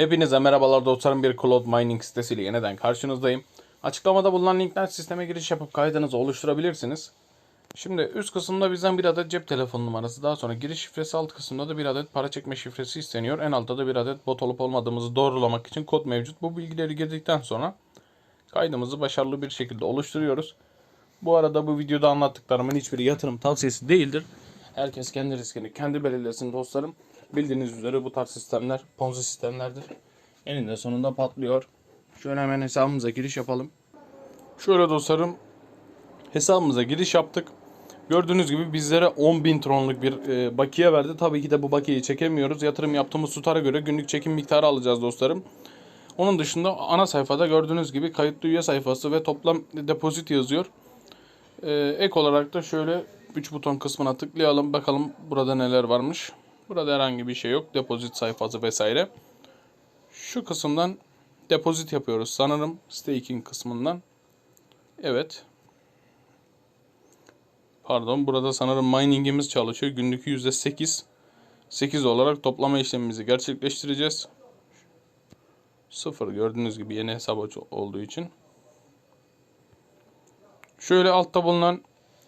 Hepinize merhabalar dostlarım bir Cloud Mining sitesiyle yeniden karşınızdayım. Açıklamada bulunan linkten sisteme giriş yapıp kaydınızı oluşturabilirsiniz. Şimdi üst kısımda bizden bir adet cep telefonu numarası daha sonra giriş şifresi alt kısımda da bir adet para çekme şifresi isteniyor. En altta da bir adet bot olup olmadığımızı doğrulamak için kod mevcut. Bu bilgileri girdikten sonra kaydımızı başarılı bir şekilde oluşturuyoruz. Bu arada bu videoda anlattıklarımın hiçbiri yatırım tavsiyesi değildir. Herkes kendi riskini kendi belirlesin dostlarım. Bildiğiniz üzere bu tarz sistemler ponzi sistemlerdir. Eninde sonunda patlıyor. Şöyle hemen hesabımıza giriş yapalım. Şöyle dostlarım hesabımıza giriş yaptık. Gördüğünüz gibi bizlere 10.000 tronluk bir e, bakiye verdi. Tabii ki de bu bakiyeyi çekemiyoruz. Yatırım yaptığımız tutara göre günlük çekim miktarı alacağız dostlarım. Onun dışında ana sayfada gördüğünüz gibi kayıtlı üye sayfası ve toplam depozit yazıyor. Ee, ek olarak da şöyle 3 buton kısmına tıklayalım. Bakalım burada neler varmış. Burada herhangi bir şey yok. Depozit sayfası vesaire. Şu kısımdan depozit yapıyoruz sanırım. Staking kısmından. Evet. Pardon burada sanırım miningimiz çalışıyor. Günlük %8. 8 olarak toplama işlemimizi gerçekleştireceğiz. Sıfır gördüğünüz gibi yeni hesap olduğu için. Şöyle altta bulunan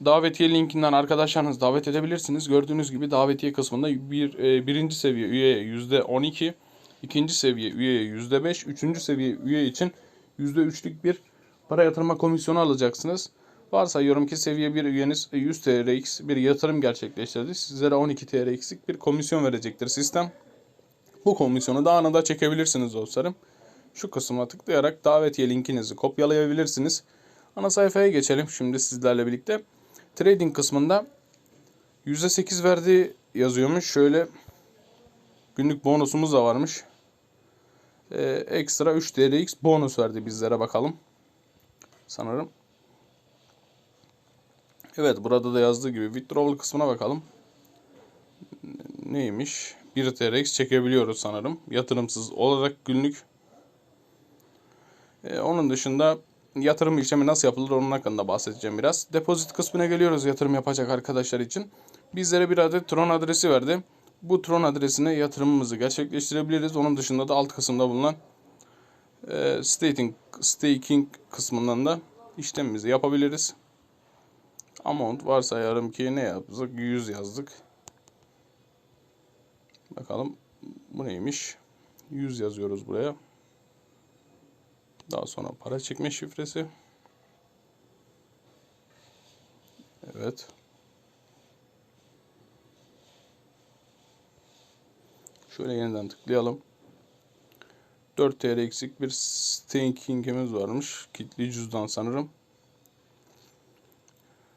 davetiye linkinden arkadaşlarınızı davet edebilirsiniz. Gördüğünüz gibi davetiye kısmında bir, e, birinci seviye üyeye %12, ikinci seviye üyeye %5, üçüncü seviye üye için %3'lük bir para yatırma komisyonu alacaksınız. Varsayıyorum ki seviye 1 üyeniz 100 TRX bir yatırım gerçekleştirdi. Sizlere 12 TRX'lik bir komisyon verecektir sistem. Bu komisyonu da anında çekebilirsiniz dostlarım. Şu kısma tıklayarak davetiye linkinizi kopyalayabilirsiniz. Ana sayfaya geçelim şimdi sizlerle birlikte. Trading kısmında %8 verdiği yazıyormuş. Şöyle günlük bonusumuz da varmış. Ee, ekstra 3 TRX bonus verdi bizlere bakalım. Sanırım. Evet burada da yazdığı gibi withdrawal kısmına bakalım. Neymiş? 1 TRX çekebiliyoruz sanırım. Yatırımsız olarak günlük. Ee, onun dışında yatırım işlemi nasıl yapılır onun hakkında bahsedeceğim biraz. Depozit kısmına geliyoruz yatırım yapacak arkadaşlar için. Bizlere bir adet Tron adresi verdi. Bu Tron adresine yatırımımızı gerçekleştirebiliriz. Onun dışında da alt kısımda bulunan e, staking, staking kısmından da işlemimizi yapabiliriz. Amount varsayarım ki ne yazdık? 100 yazdık. Bakalım bu neymiş? 100 yazıyoruz buraya. Daha sonra para çekme şifresi. Evet. Şöyle yeniden tıklayalım. 4 TR eksik bir stakingimiz varmış. Kitli cüzdan sanırım.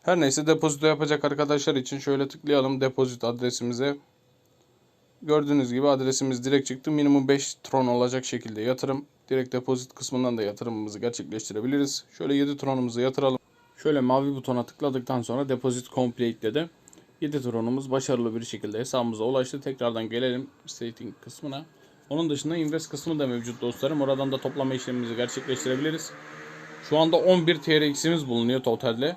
Her neyse depozito yapacak arkadaşlar için şöyle tıklayalım depozit adresimize. Gördüğünüz gibi adresimiz direkt çıktı. Minimum 5 tron olacak şekilde yatırım. Direkt depozit kısmından da yatırımımızı gerçekleştirebiliriz. Şöyle 7 tronumuzu yatıralım. Şöyle mavi butona tıkladıktan sonra depozit complete dedi. 7 tronumuz başarılı bir şekilde hesabımıza ulaştı. Tekrardan gelelim stating kısmına. Onun dışında invest kısmı da mevcut dostlarım. Oradan da toplama işlemimizi gerçekleştirebiliriz. Şu anda 11 TRX'imiz bulunuyor totalde.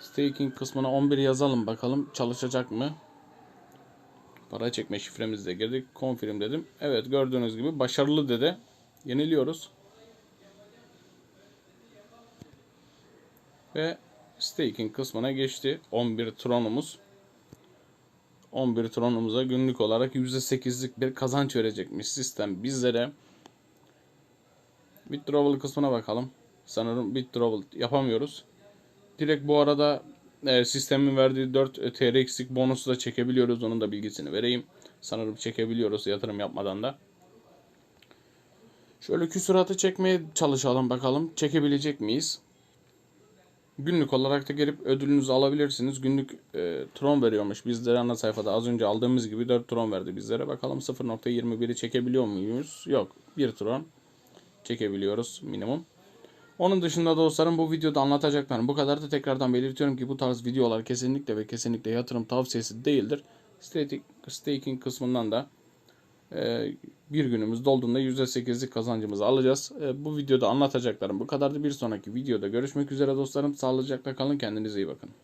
Staking kısmına 11 yazalım bakalım çalışacak mı? Para çekme şifremizi de girdik. Confirm dedim. Evet gördüğünüz gibi başarılı dedi. Yeniliyoruz. Ve staking kısmına geçti. 11 tronumuz. 11 tronumuza günlük olarak %8'lik bir kazanç verecekmiş sistem bizlere. Withdrawal kısmına bakalım. Sanırım withdrawal yapamıyoruz. Direkt bu arada e, sistemin verdiği 4 TRX'lik bonusu da çekebiliyoruz. Onun da bilgisini vereyim. Sanırım çekebiliyoruz yatırım yapmadan da. Şöyle küsuratı çekmeye çalışalım bakalım. Çekebilecek miyiz? Günlük olarak da gelip ödülünüzü alabilirsiniz. Günlük e, tron veriyormuş bizlere ana sayfada. Az önce aldığımız gibi 4 tron verdi bizlere. Bakalım 0.21'i çekebiliyor muyuz? Yok. 1 tron çekebiliyoruz minimum. Onun dışında dostlarım bu videoda anlatacaklarım bu kadar da tekrardan belirtiyorum ki bu tarz videolar kesinlikle ve kesinlikle yatırım tavsiyesi değildir. Staking, kısmından da bir günümüz dolduğunda %8'lik kazancımızı alacağız. E, bu videoda anlatacaklarım bu kadardı. Bir sonraki videoda görüşmek üzere dostlarım. Sağlıcakla kalın kendinize iyi bakın.